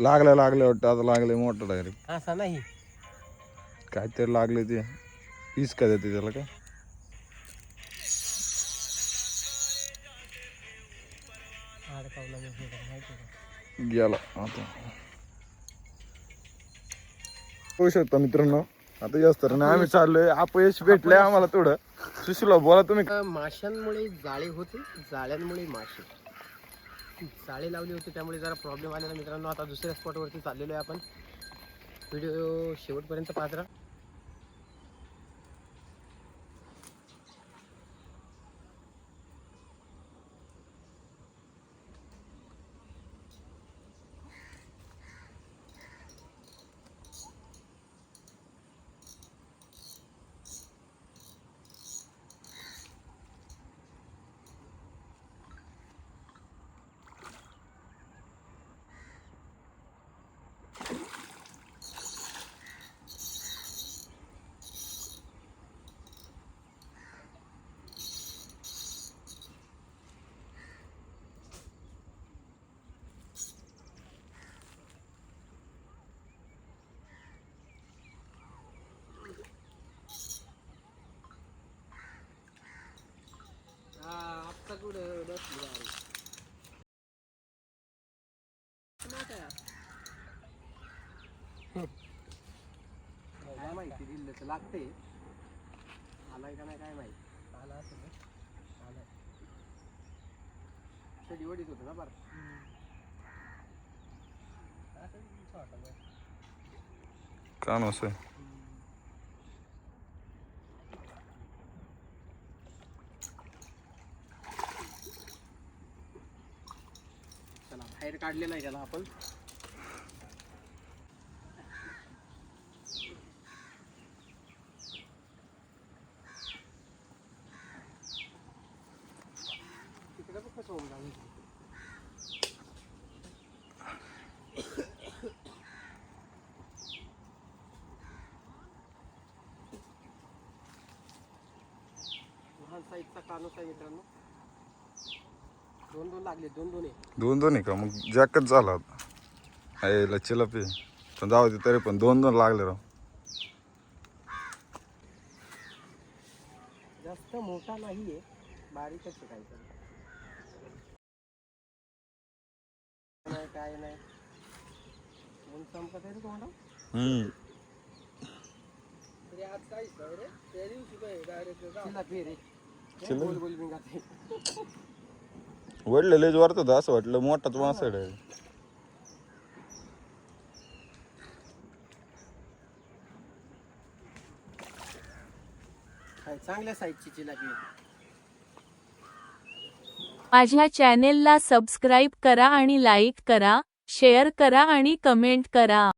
लागले लागले वाटतं आता लागले मोठं डायरेक्ट असं नाही. काहीतरी लागले ते. पीस का देते त्याला काय? गेला आता. होऊ शकता मित्रांनो. आता जास्त नाही आम्ही चाललोय. अपयश भेटले आम्हाला थोडं. सुशिला बोला तुम्ही. माशांमुळे जाळे होते जाळ्यांमुळे मासे. जाळे लावली होती त्यामुळे जरा प्रॉब्लेम आलेला मित्रांनो. आता दुसऱ्या स्पॉटवरती चाललेलो आहे आपण. व्हिडिओ शेवटपर्यंत पाहत राहा. काय माहिती दिलं तर लागते आलाय का नाही काय माहिती. आला असेल. आलाय. कधी वडीत होतं ना बरं असं? छोटा चला बाहेर काढलेला आहे त्याला आपण. लहान साईजचा कानूस आहे मित्रांनो दोन दोन लागले दोन दोन आहे दोन दोन आहे का? मग जॅकच झाला आता. यायला चिलप पण जाऊ दे तरी पण दोन दोन लागले राव. जास्त मोठा नाहीये बारीकच आहे काहीतरी. काय नाही ऊन चमकत आहे रे तुम्हाला? हम्म. तरी आज काय रे? त्या दिवशी काय डायरेक्ट रे चिला? गोल गोल बिंगाते वडलेलेच वरतात असं वाटलं मोठाच मासा आहे. काय चांगल्या साईजची चिलापी माझ्या चॅनेलला सबस्क्राईब करा आणि लाईक करा शेअर करा आणि कमेंट करा.